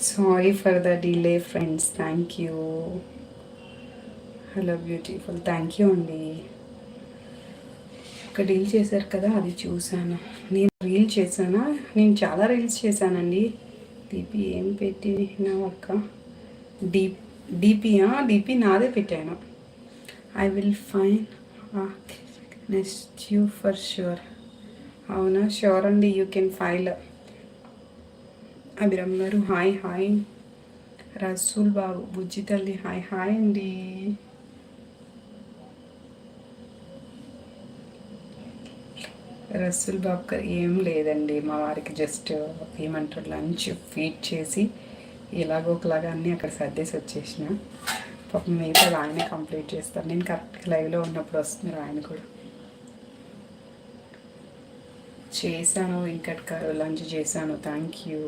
Sorry for the delay friends thank you hello beautiful thank you అండి ఒక deal చేశారు కదా అది చూశాను. నేను రీల్ చేశానా? నేను చాలా రీల్స్ చేశానండి. డిపి ఏం పెట్టినా ఒక్క డీ డిపియా డిపి నాదే పెట్టాను. I will fine next you for sure అవునా? ష్యూర్ అండి you can file Abhiram garu hi hi. Rasool Babu బుజ్జి తల్లి హాయ్ హాయ్ అండి. రసూల్ బాబు గారు ఏం లేదండి. మా వారికి జస్ట్ ఏమంటారు లంచ్ ఫీడ్ చేసి ఇలాగోకలాగా అన్నీ అక్కడ సర్దేసి వచ్చేసిన. పాపం మిగతా ఆయనే కంప్లీట్ చేస్తారు. నేను కరెక్ట్గా లైవ్లో ఉన్నప్పుడు వస్తున్నారు ఆయన కూడా. చేశాను వెంకట్ గారు లంచ్ చేశాను. Thank you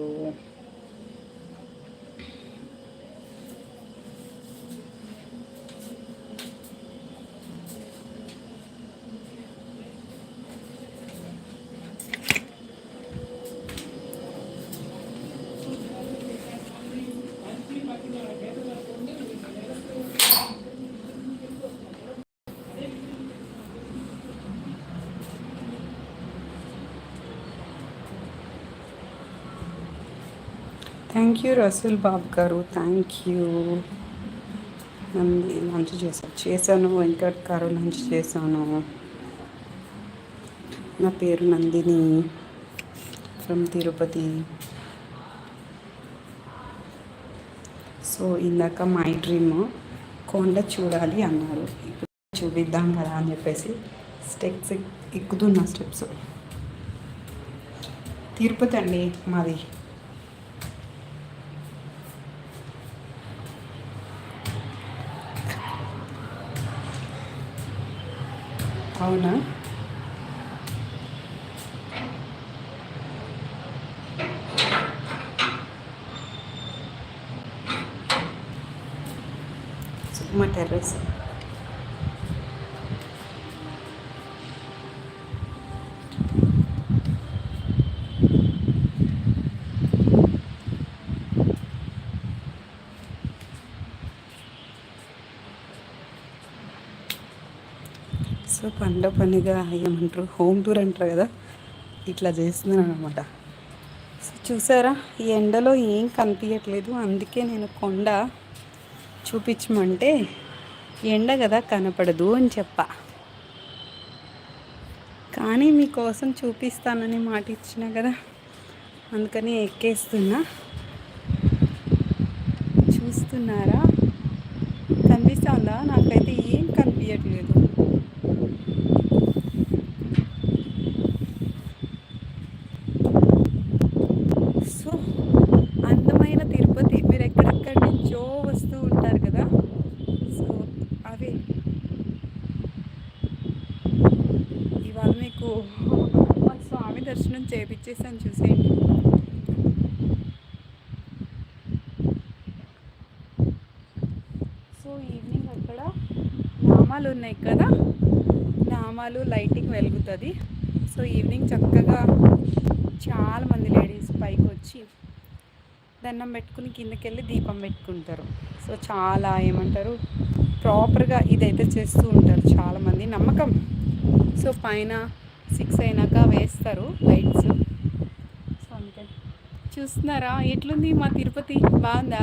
thank you Rasool Babu garu. Thank you Nandi lunch చేశాను చేశాను వెంకట్ గారు లంచ్ చేశాను. నా పేరు నందిని. ఫ్రమ్ తిరుపతి సో ఇందాక మై డ్రీమ్ కొండ చూడాలి అన్నారు. చూపిద్దాం కదా అని చెప్పేసి స్టెప్స్ ఎక్కుతున్నా స్టెప్స్ తిరుపతి అండి మాది. అవునా మా టెర్రస్ సో పండ పనిగా ఏమంటారు? హోమ్ టూర్ అంటారు కదా? ఇట్లా చేస్తున్నాను అనమాట సో చూసారా ఈ ఎండలో ఏం కనిపించట్లేదు అందుకే నేను కొండ చూపించమంటే ఎండ కదా కనపడదు అని చెప్ప. కానీ మీకోసం చూపిస్తానని మాట ఇచ్చిన కదా? అందుకని ఎక్కేస్తున్నా. చూస్తున్నారా? కనిపిస్తుందా? నాకైతే ఏం కనిపించట్లేదు చేపించేసాను చూసేయండి సో ఈవినింగ్ అక్కడ నామాలు ఉన్నాయి కదా? నామాలు లైటింగ్ వెలుగుతుంది. సో ఈవినింగ్ చక్కగా చాలామంది లేడీస్ పైకి వచ్చి దండం పెట్టుకుని కిందకి వెళ్ళి దీపం పెట్టుకుంటారు. సో చాలా ఏమంటారు ప్రాపర్గా ఇదైతే చేస్తూ ఉంటారు చాలామంది నమ్మకం. సో పైన సిక్స్ అయినాక వేస్తారు లైట్స్. చూస్తున్నారా? ఎట్లుంది మా తిరుపతి? బాగుందా?